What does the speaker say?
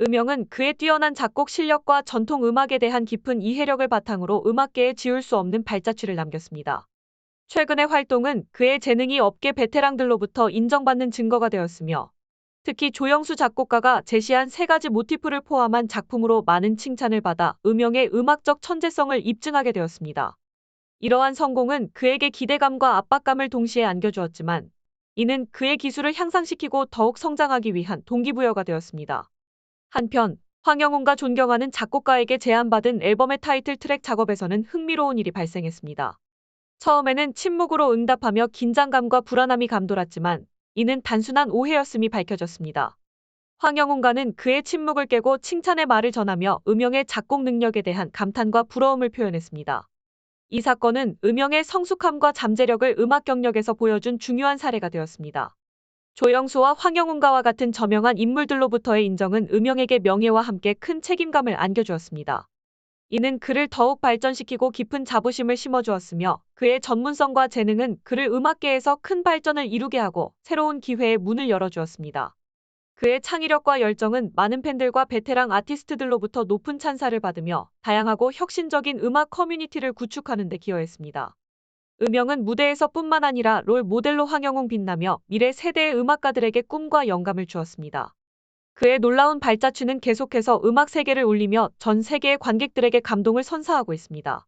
음영은 그의 뛰어난 작곡 실력과 전통 음악에 대한 깊은 이해력을 바탕으로 음악계에 지울 수 없는 발자취를 남겼습니다. 최근의 활동은 그의 재능이 업계 베테랑들로부터 인정받는 증거가 되었으며 특히 조영수 작곡가가 제시한 세 가지 모티프를 포함한 작품으로 많은 칭찬을 받아 음영의 음악적 천재성을 입증하게 되었습니다. 이러한 성공은 그에게 기대감과 압박감을 동시에 안겨주었지만 이는 그의 기술을 향상시키고 더욱 성장하기 위한 동기부여가 되었습니다. 한편 황영훈과 존경하는 작곡가에게 제안받은 앨범의 타이틀 트랙 작업에서는 흥미로운 일이 발생했습니다. 처음에는 침묵으로 응답하며 긴장감과 불안함이 감돌았지만 이는 단순한 오해였음이 밝혀졌습니다. 황영훈과는 그의 침묵을 깨고 칭찬의 말을 전하며 음영의 작곡 능력에 대한 감탄과 부러움을 표현했습니다. 이 사건은 음영의 성숙함과 잠재력을 음악 경력에서 보여준 중요한 사례가 되었습니다. 조영수와 황영훈과와 같은 저명한 인물들로부터의 인정은 음영에게 명예와 함께 큰 책임감을 안겨주었습니다. 이는 그를 더욱 발전시키고 깊은 자부심을 심어주었으며 그의 전문성과 재능은 그를 음악계에서 큰 발전을 이루게 하고 새로운 기회의 문을 열어주었습니다. 그의 창의력과 열정은 많은 팬들과 베테랑 아티스트들로부터 높은 찬사를 받으며 다양하고 혁신적인 음악 커뮤니티를 구축하는 데 기여했습니다. 음영은 무대에서 뿐만 아니라 롤 모델로 황영웅 빛나며 미래 세대의 음악가들에게 꿈과 영감을 주었습니다. 그의 놀라운 발자취는 계속해서 음악 세계를 울리며 전 세계의 관객들에게 감동을 선사하고 있습니다.